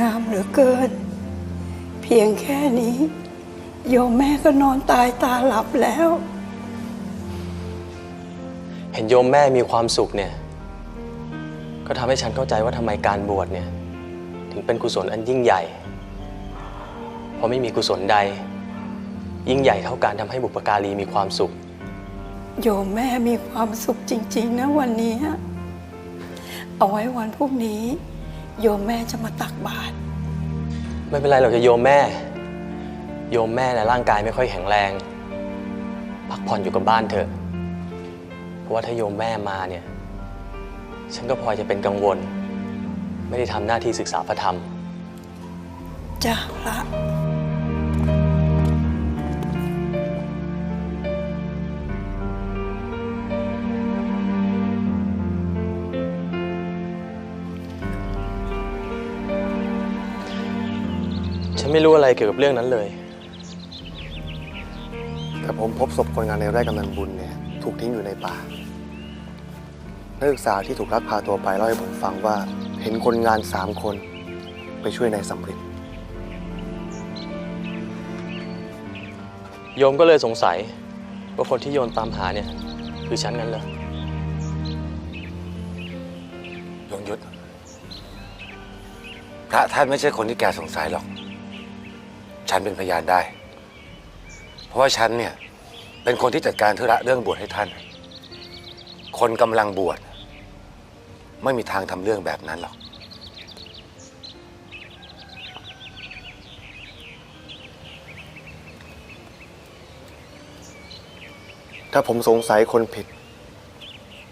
งามเหลือเกิน เพียงแค่นี้ โยมแม่ก็นอนตายตาหลับแล้ว เห็นโยมแม่มีความสุขเนี่ย ก็ทำให้ฉันเข้าใจว่าทำไมการบวชเนี่ย ถึงเป็นกุศลอันยิ่งใหญ่ เพราะไม่มีกุศลใด ยิ่งใหญ่เท่าการทำให้บุปการีมีความสุข โยมแม่มีความสุขจริง ๆ นะวันนี้ เอาไว้วันพรุ่งนี้ โยมแม่จะมาตักบาตรไม่เป็นไรหรอกจะโยมแม่ โยมแม่นะร่างกายไม่ค่อยแข็งแรง พักผ่อนอยู่กับบ้านเถอะ เพราะว่าถ้าโยมแม่มาเนี่ย ฉันก็พลอยจะเป็นกังวล ไม่ได้ทำหน้าที่ศึกษาพระธรรม จ้าพระ ฉันไม่รู้อะไรเกี่ยวกับเรื่องนั้นเลย แต่ผมพบศพคนงานในไร่กำนันบุญเนี่ยถูกทิ้งอยู่ในป่า นักศึกษาที่ถูกลักพาตัวไปเล่าให้ผมฟังว่า เห็นคนงานสามคนไปช่วยนายสำริดโยมก็เลยสงสัยว่าคนที่โยนตามหาเนี่ย คือฉันงั้นเหรอยงยุทธพระท่านไม่ใช่คนที่แกสงสัยหรอก ฉันเป็นพยานได้ เพราะว่าฉันเนี่ย เป็นคนที่จัดการธุระเรื่องบวชให้ท่าน คนกำลังบวช ไม่มีทางทำเรื่องแบบนั้นหรอก ถ้าผมสงสัยคนผิด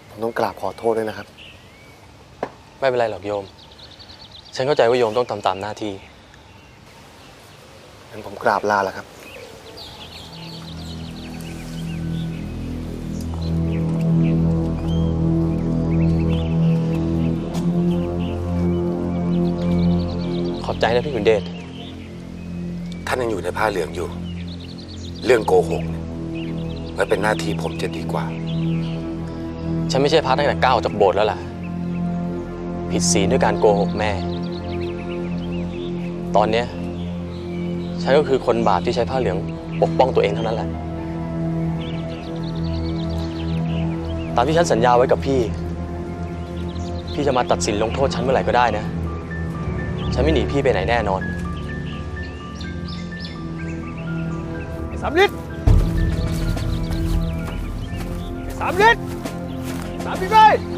ผมต้องกราบขอโทษด้วยนะครับ ไม่เป็นไรหรอกโยม ฉันเข้าใจว่าโยมต้องทำตามหน้าที่ งั้นผมกราบลาแล้วครับ ขอบใจนะพี่ขุนเดชท่านยังอยู่ในผ้าเหลืองอยู่ เรื่องโกหกเนี่ยไว้เป็นหน้าที่ผมจะดีกว่า ฉันไม่ใช่พระตั้งแต่ก้าวออกจากโบสถ์แล้วล่ะ ผิดศีลด้วยการโกหกแม่ ตอนเนี้ย ฉันก็คือคนบาปที่ใช้ผ้าเหลืองปกป้องตัวเองเท่านั้นแหละ ตามที่ฉันสัญญาไว้กับพี่ พี่จะมาตัดสินลงโทษฉันเมื่อไหร่ก็ได้นะ ฉันไม่หนีพี่ไปไหนแน่นอนไอ้สามลิตรไอ้สามลิตรสามลิตรไป